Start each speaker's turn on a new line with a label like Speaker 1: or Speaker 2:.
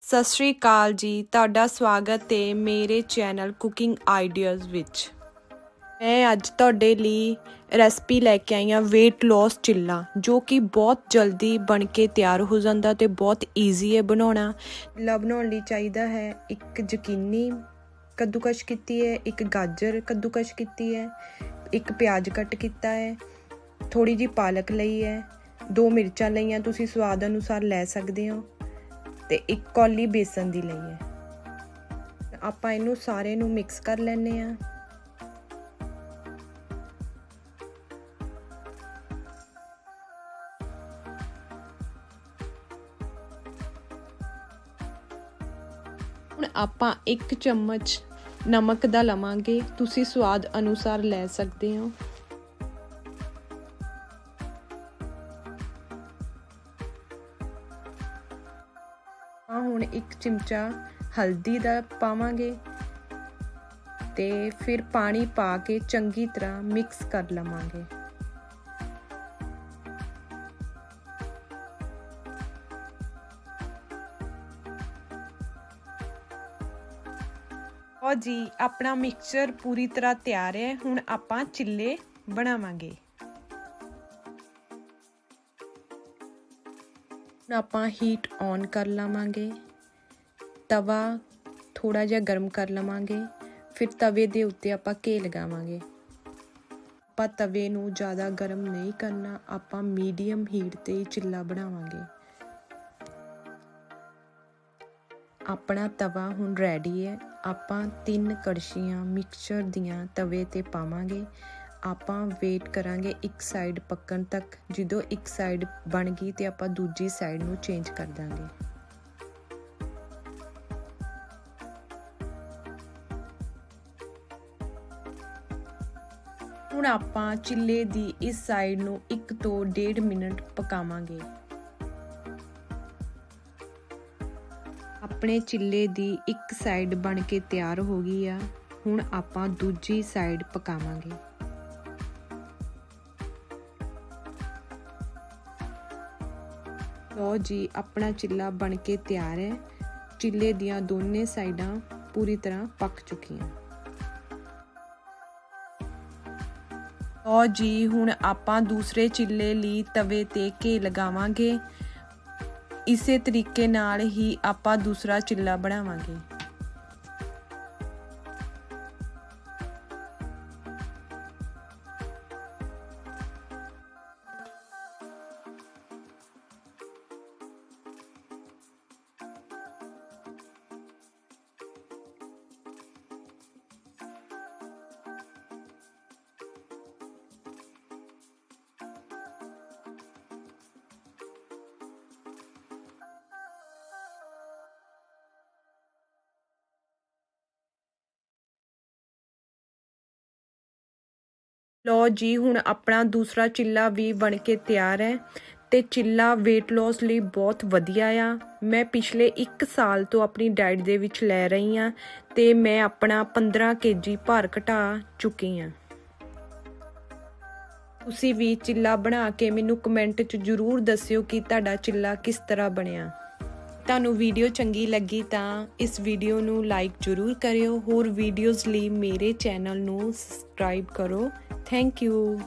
Speaker 1: ਸਤਿ ਸ਼੍ਰੀ ਅਕਾਲ ਜੀ। ਤੁਹਾਡਾ ਸਵਾਗਤ ਹੈ ਮੇਰੇ ਚੈਨਲ ਕੁਕਿੰਗ ਆਈਡੀਆਜ਼ ਵਿੱਚ। ਮੈਂ ਅੱਜ ਤੁਹਾਡੇ ਲਈ ਰੈਸਪੀ ਲੈ ਕੇ ਆਈ ਹਾਂ weight loss ਚਿੱਲਾ, ਜੋ ਕਿ ਬਹੁਤ ਜਲਦੀ ਬਣ ਕੇ ਤਿਆਰ ਹੋ ਜਾਂਦਾ ਤੇ ਬਹੁਤ ਈਜ਼ੀ ਹੈ ਬਣਾਉਣਾ। ਚਿੱਲਾ ਬਣਾਉਣ ਲਈ ਚਾਹੀਦਾ ਹੈ ਇੱਕ ਜ਼ਕੀਨੀ ਕੱਦੂਕਸ਼ ਕੀਤੀ ਹੈ, ਇੱਕ ਗਾਜਰ ਕੱਦੂਕਸ਼ ਕੀਤੀ ਹੈ, ਇੱਕ ਪਿਆਜ਼ ਕੱਟ ਕੀਤਾ ਹੈ ਥੋੜੀ ਜੀ ਪਾਲਕ ਲਈ ਹੈ, ਦੋ ਮਿਰਚਾਂ ਲਈਆਂ, ਤੁਸੀਂ ਸਵਾਦ ਅਨੁਸਾਰ ਲੈ ਸਕਦੇ ਹੋ ਤੇ ਇੱਕ ਕੌਲੀ ਬੇਸਨ ਦੀ ਲਈ ਹੈ। ਆਪਾਂ ਇਹਨੂੰ ਸਾਰੇ ਨੂੰ ਮਿਕਸ ਕਰ ਲੈਣੇ ਆ ਹੁਣ ਆਪਾਂ ਇੱਕ ਚਮਚ ਨਮਕ ਦਾ ਲਵਾਂਗੇ, ਤੁਸੀਂ ਸਵਾਦ ਅਨੁਸਾਰ ਲੈ ਸਕਦੇ ਹੋ। ਆ ਹੁਣ ਇੱਕ ਚਮਚਾ ਹਲਦੀ ਦਾ ਪਾਵਾਂਗੇ ਤੇ ਫਿਰ ਪਾਣੀ ਪਾ ਕੇ ਚੰਗੀ ਤਰ੍ਹਾਂ ਮਿਕਸ ਕਰ ਲਵਾਂਗੇ। ਉਹ ਜੀ, ਆਪਣਾ ਮਿਕਸਚਰ ਪੂਰੀ ਤਰ੍ਹਾਂ ਤਿਆਰ ਹੈ। ਹੁਣ ਆਪਾਂ ਚਿੱਲੇ ਬਣਾਵਾਂਗੇ। ਹੁਣ ਆਪਾਂ ਹੀਟ ਔਨ ਕਰ ਲਵਾਂਗੇ। ਤਵਾ ਥੋੜਾ ਜਿਹਾ ਗਰਮ ਕਰ ਲਵਾਂਗੇ। ਫਿਰ ਤਵੇ ਦੇ ਉੱਤੇ ਆਪਾਂ ਘੇ ਲਗਾਵਾਂਗੇ। ਆਪਾਂ ਤਵੇ ਨੂੰ ਜ਼ਿਆਦਾ ਗਰਮ ਨਹੀਂ ਕਰਨਾ, ਆਪਾਂ ਮੀਡੀਅਮ ਹੀਟ ਤੇ ਹੀ ਚਿੱਲਾ ਬਣਾਵਾਂਗੇ। ਆਪਣਾ ਤਵਾ ਹੁਣ ਰੈਡੀ ਹੈ। ਆਪਾਂ ਤਿੰਨ ਕੜਛੀਆਂ ਮਿਕਸਚਰ ਦੀਆਂ ਤਵੇ ਤੇ ਪਾਵਾਂਗੇ। ਆਪਾਂ ਵੇਟ ਕਰਾਂਗੇ ਇੱਕ ਸਾਈਡ ਪੱਕਣ ਤੱਕ। ਜਦੋਂ ਇੱਕ ਸਾਈਡ ਬਣ ਗਈ ਤੇ ਆਪਾਂ ਦੂਜੀ ਸਾਈਡ ਨੂੰ ਚੇਂਜ ਕਰ ਦਾਂਗੇ। ਹੁਣ ਆਪਾਂ ਚਿੱਲੇ ਦੀ ਇਸ ਸਾਈਡ ਨੂੰ 1 ਤੋਂ 1.5 ਮਿੰਟ ਪਕਾਵਾਂਗੇ। ਆਪਣੇ ਚਿੱਲੇ ਦੀ ਇੱਕ ਸਾਈਡ ਬਣ ਕੇ ਤਿਆਰ ਹੋ ਗਈ ਆ। ਹੁਣ ਆਪਾਂ ਦੂਜੀ ਸਾਈਡ ਪਕਾਵਾਂਗੇ। ਲੋ ਜੀ, ਆਪਣਾ ਚਿੱਲਾ ਬਣ ਕੇ ਤਿਆਰ ਹੈ। ਚਿੱਲੇ ਦੀਆਂ ਦੋਨੇ ਸਾਈਡਾਂ ਪੂਰੀ ਤਰ੍ਹਾਂ ਪੱਕ ਚੁੱਕੀਆਂ। ਲੋ ਜੀ, ਹੁਣ ਆਪਾਂ ਦੂਸਰੇ ਚਿੱਲੇ ਲਈ ਤਵੇ ਤੇ ਘੇ ਲਗਾਵਾਂਗੇ। ਇਸੇ ਤਰੀਕੇ ਨਾਲ ਹੀ ਆਪਾਂ ਦੂਸਰਾ ਚਿੱਲਾ ਬਣਾਵਾਂਗੇ। ਲੋ ਜੀ, ਹੁਣ ਆਪਣਾ ਦੂਸਰਾ ਚਿੱਲਾ ਵੀ ਬਣ ਕੇ ਤਿਆਰ ਹੈ ਤੇ ਚਿੱਲਾ weight loss ਲਈ ਬਹੁਤ ਵਧੀਆ ਆ। ਮੈਂ ਪਿਛਲੇ 1 ਸਾਲ ਤੋਂ ਆਪਣੀ ਡਾਈਟ ਦੇ ਵਿੱਚ ਲੈ ਰਹੀ ਆ ਤੇ ਮੈਂ ਆਪਣਾ 15 ਕੇਜੀ ਭਾਰ ਘਟਾ ਚੁੱਕੀ ਆ ਤੁਸੀਂ ਵੀ ਚਿੱਲਾ ਬਣਾ ਕੇ ਮੈਨੂੰ ਕਮੈਂਟ 'ਚ ਜਰੂਰ ਦੱਸਿਓ ਕਿ ਤੁਹਾਡਾ ਚਿੱਲਾ ਕਿਸ ਤਰ੍ਹਾਂ ਬਣਿਆ। ਤੁਹਾਨੂੰ ਵੀਡੀਓ ਚੰਗੀ ਲੱਗੀ ਤਾਂ ਇਸ ਵੀਡੀਓ ਨੂੰ ਲਾਈਕ ਜਰੂਰ ਕਰਿਓ। ਹੋਰ ਵੀਡੀਓਜ਼ ਲਈ ਮੇਰੇ ਚੈਨਲ ਨੂੰ ਸਬਸਕ੍ਰਾਈਬ ਕਰੋ। Thank you.